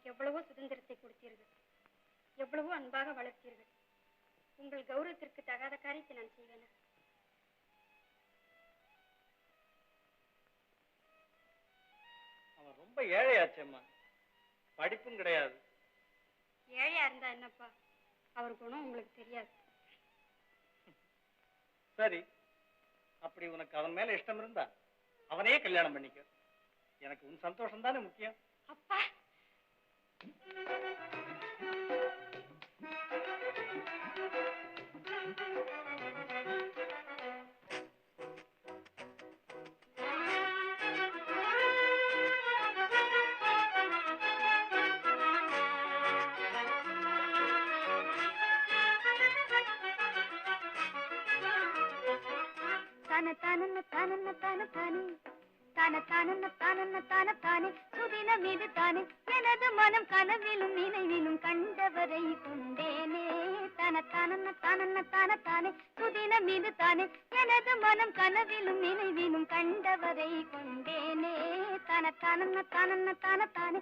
எனக்கு எவ்வளவோ சுதந்திரத்தை கொடுத்தீர்கள். எவ்வளவோ அன்பாக வளர்த்தீர்கள். உங்கள் கௌரவத்திற்கு தகாத காரியத்தை நான் செய்வேனா? அவன் ரொம்ப ஏழையாச்சேம்மா படிப்பும் கிடையாது. ஏழையா இருந்தா என்னப்பா? அவர் குணம் உங்களுக்கு தெரியாது. சரி. அப்படி உனக்கு அவன் மேல இஷ்டம் இருந்தா அவனையே கல்யாணம் பண்ணிக்க. எனக்கு உன் சந்தோஷம் தானே முக்கியம். அப்பா! சுதினம் இது தானே எனது மனம் கனவிலும் நினைவிலும் கண்டவரை கொண்டேனே தன தனன தனன தன தானே சுதினம் இது தானே எனது மனம் கனவிலும் நினைவிலும் கண்டவரை கொண்டேனே தன தனன தனன தன தானே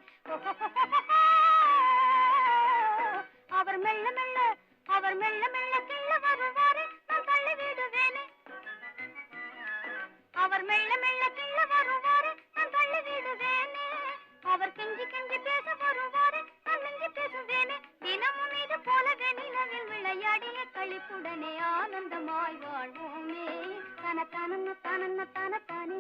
செழிப்புடனே ஆனந்தமாய் வாழ்வோமே. தன தனன்னு தனன்னு தன தானே.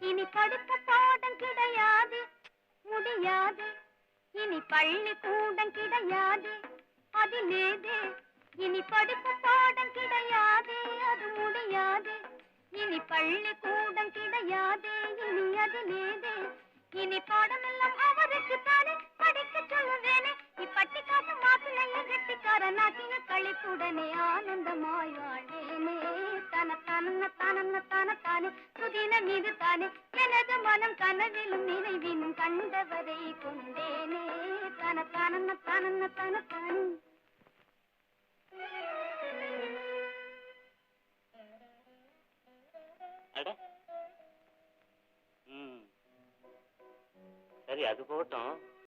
இனி படுக்க தோட்டம் கிடையாது முடியாது. இனி பள்ளி கூடம் கிடையாது அதிலேது இனி படுக்க தோட்டம் கிடையாது அது முடியாது. இனி பள்ளி பாடம் கிடையாதே இனி அதிலேதே இனி பாடமெல்லாம் அவருக்கு தானே படிக்க சொல்லுவேனே. இப்பட்டி காசு மாப்பிள்ளையை கெட்டிக்காரனாக்கிய கழிப்புடனே ஆனந்தமாய் வாழ்வேனே. தன தன தனன தன தானே சுதினம் மீது தானே. எனது மனம் கனவிலும் நினைவிலும் கண்டவரை கொண்டேனே. தன தனன தனன தன தானே சரி அது போகட்டும்.